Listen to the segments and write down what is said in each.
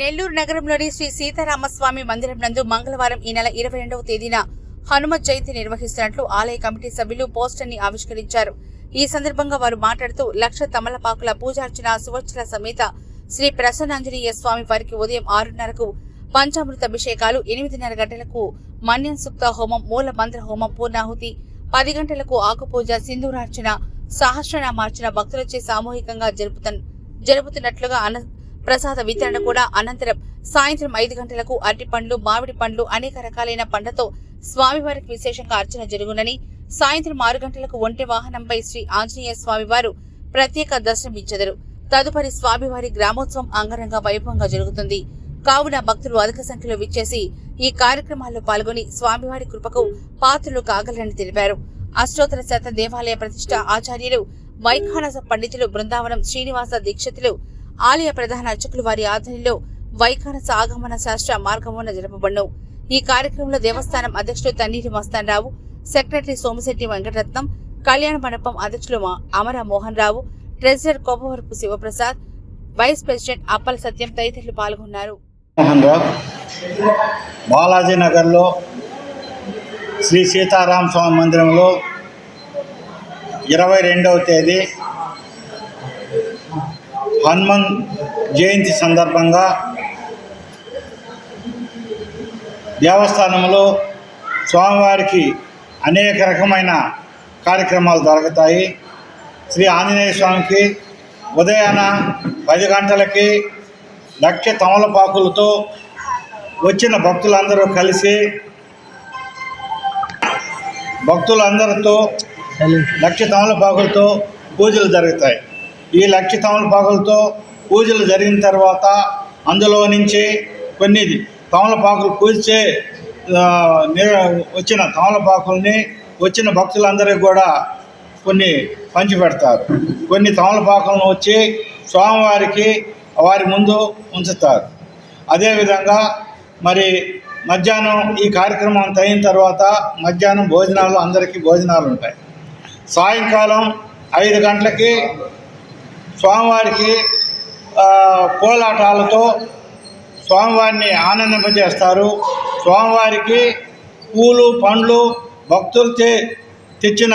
నెల్లూరు నగరంలోని శ్రీ సీతారామస్వామి మందిరం నందు మంగళవారం ఈ నెల ఇరవై రెండవ తేదీన హనుమ జయంతి నిర్వహిస్తున్నట్లు ఆలయ కమిటీ సభ్యులు పోస్టర్ని ఆవిష్కరించారు. ఈ సందర్భంగా వారు మాట్లాడుతూ లక్ష తమలపాకుల పూజార్చన సువచ్చల సమేత శ్రీ ప్రసన్నాంజనేయ స్వామి వారికి ఉదయం ఆరున్నరకు పంచామృత అభిషేకాలు ఎనిమిదిన్నర గంటలకు మన్యం సుప్త హోమం మూల మంత్ర హోమం పూర్ణాహుతి పది గంటలకు ఆకుపూజ సింధూరార్చన సహస్రనామార్చన భక్తులచే సామూహికంగా జరుపుతున్నట్లుగా ప్రసాద వితరణ కూడా అనంతరం సాయంత్రం ఐదు గంటలకు అరటి పండ్లు మామిడి పండ్లు అనేక రకాలైన పండ్లతో స్వామివారికి విశేషంగా అర్చన జరుగునని సాయంత్రం ఆరు గంటలకు ఒంటె వాహనంపై శ్రీ ఆంజనేయ స్వామివారు ప్రత్యేక దర్శనమిచ్చెదరు తదుపరి స్వామివారి గ్రామోత్సవం అంగరంగ వైభవంగా జరుగుతుంది. కావున భక్తులు అధిక సంఖ్యలో విచ్చేసి ఈ కార్యక్రమాల్లో పాల్గొని స్వామివారి కృపకు పాత్రలు కాగలరని తెలిపారు. అష్టోత్తర శత దేవాలయ ప్రతిష్ట ఆచార్యులు వైఖానస పండితులు బృందావనం శ్రీనివాస దీక్షితులు ఆలయ ప్రధాన అర్చకులు వారి ఆధ్వర్యంలో వైఖానస ఆగమన శాస్త్ర మార్గమున జరపబడ్ను ఈ కార్యక్రమంలో దేవస్థానం అధ్యక్షుడు తన్నీటి మస్తాన్ సెక్రటరీ సోమశెట్టి వెంకటరత్నం కళ్యాణ మండపం అధ్యక్షులు Amara Mohan Rao treasurer Kopavarapu Sivaprasad vice president Appala Satyam తదితరులు పాల్గొన్నారు. బాలాజీ నగర్లో శ్రీ సీతారామ స్వామి మందిరంలో ఇరవై రెండవ తేదీ హనుమన్ జయంతి సందర్భంగా దేవస్థానంలో స్వామివారికి అనేక రకమైన కార్యక్రమాలు జరుగుతాయి. శ్రీ ఆంజనేయ స్వామికి ఉదయాన పది గంటలకి లక్ష తమలపాకులతో వచ్చిన భక్తులందరూ కలిసి భక్తులందరితో లక్ష తమలపాకులతో పూజలు జరుగుతాయి. ఈ లక్ష తమలపాకులతో పూజలు జరిగిన తర్వాత అందులో నుంచి కొన్ని తమలపాకులు పూజే వచ్చిన తమలపాకుల్ని వచ్చిన భక్తులందరికీ కూడా కొన్ని పంచిపెడతారు. కొన్ని తమలపాకులను వచ్చి స్వామివారికి వారి ముందు ఉంచుతారు. అదేవిధంగా మరి మధ్యాహ్నం ఈ కార్యక్రమం అంత అయిన తర్వాత మధ్యాహ్నం భోజనాలు అందరికీ భోజనాలు ఉంటాయి. సాయంకాలం ఐదు గంటలకి స్వామివారికి కోలాటాలతో స్వామివారిని ఆనందింపజేస్తారు. స్వామివారికి పూలు పండ్లు భక్తులు తె తెచ్చిన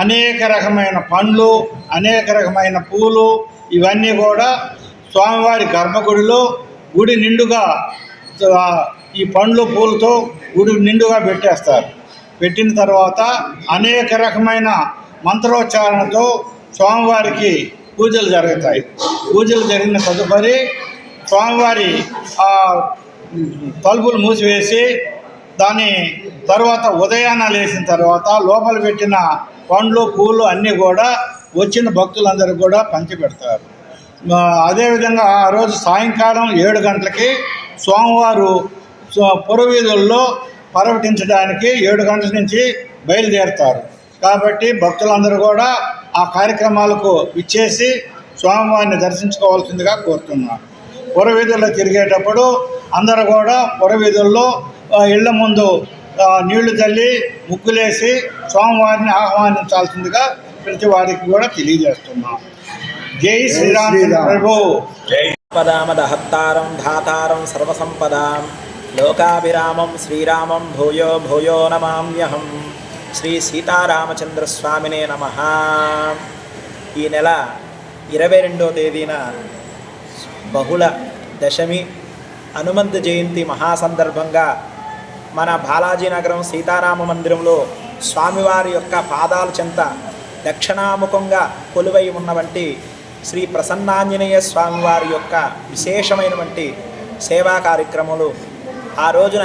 అనేక రకమైన పండ్లు అనేక రకమైన పూలు ఇవన్నీ కూడా స్వామివారి గర్భగుడిలో గుడి నిండుగా ఈ పండ్లు పూలతో గుడి నిండుగా పెట్టేస్తారు. పెట్టిన తర్వాత అనేక రకమైన మంత్రోచ్చారణతో స్వామివారికి పూజలు జరుగుతాయి. పూజలు జరిగిన తదుపరి స్వామివారి ఆ తలుపులు మూసివేసి దాని తర్వాత ఉదయాన్న లేచిన తర్వాత లోపల పెట్టిన పండ్లు పూలు అన్నీ కూడా వచ్చిన భక్తులందరూ కూడా పంచిపెడతారు అదేవిధంగా ఆ రోజు సాయంకాలం ఏడు గంటలకి స్వామివారు పురవీధుల్లో పర్యటించడానికి ఏడు గంటల నుంచి బయలుదేరుతారు. కాబట్టి భక్తులందరూ కూడా ఆ కార్యక్రమాలకు ఇచ్చేసి స్వామివారిని దర్శించుకోవాల్సిందిగా కోరుతున్నాను. పురవీధుల్లో తిరిగేటప్పుడు అందరూ కూడా పురవీధుల్లో ఇళ్ళ ముందు నీళ్ళు చల్లి ముగ్గులేసి స్వామివారిని ఆహ్వానించాల్సిందిగా ప్రతి వారికి కూడా తెలియజేస్తున్నాం. జై శ్రీరామ్ ప్రభు. పదామదహత్తారం ధాతారం సర్వసంపదాం. లోకాభిరామం శ్రీరామం భూయో భూయో నమామ్యహం శ్రీ సీతారామచంద్రస్వామినే నమ. ఈ నెల ఇరవై రెండో తేదీన బహుళ దశమి హనుమంత్ జయంతి మహాసందర్భంగా మన బాలాజీ నగరం సీతారామ మందిరంలో స్వామివారి యొక్క పాదాల చెంత దక్షిణాముఖంగా కొలువై ఉన్నవంటి శ్రీ ప్రసన్నాంజనేయ స్వామివారి యొక్క విశేషమైనటువంటి సేవా కార్యక్రమాలు ఆ రోజున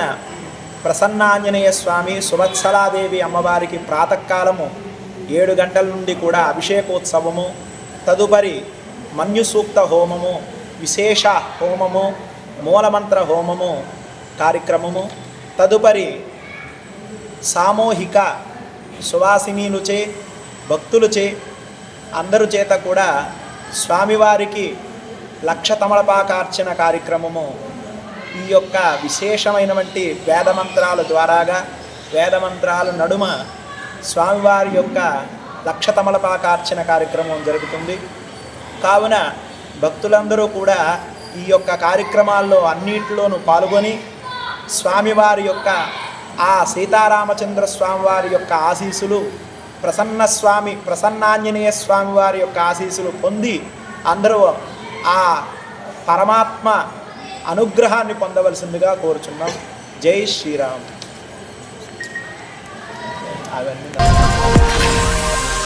ప్రసన్నాంజనేయ స్వామి సువత్సలాదేవి అమ్మవారికి ప్రాతకాలము ఏడు గంటల నుండి కూడా అభిషేకోత్సవము తదుపరి మన్యుసూక్త హోమము విశేష హోమము మూలమంత్ర హోమము కార్యక్రమము తదుపరి సామూహిక సువాసినీలుచే భక్తులుచే అందరు చేత కూడా స్వామివారికి లక్ష తమలపాకార్చన కార్యక్రమము ఈ యొక్క విశేషమైనటువంటి వేదమంత్రాల ద్వారాగా వేదమంత్రాల నడుమ స్వామివారి యొక్క లక్ష తమలపాకార్చన కార్యక్రమం జరుగుతుంది. కావున భక్తులందరూ కూడా ఈ యొక్క కార్యక్రమాల్లో అన్నింటిలోనూ పాల్గొని స్వామివారి యొక్క ఆ సీతారామచంద్ర స్వామివారి యొక్క ఆశీస్సులు ప్రసన్న స్వామి ప్రసన్నాంజనేయ స్వామి వారి యొక్క ఆశీస్సులు పొంది అందరూ ఆ పరమాత్మ అనుగ్రహాన్ని పొందవలసిందిగా కోరుచున్నాం. జై శ్రీరామ్. అవన్నీ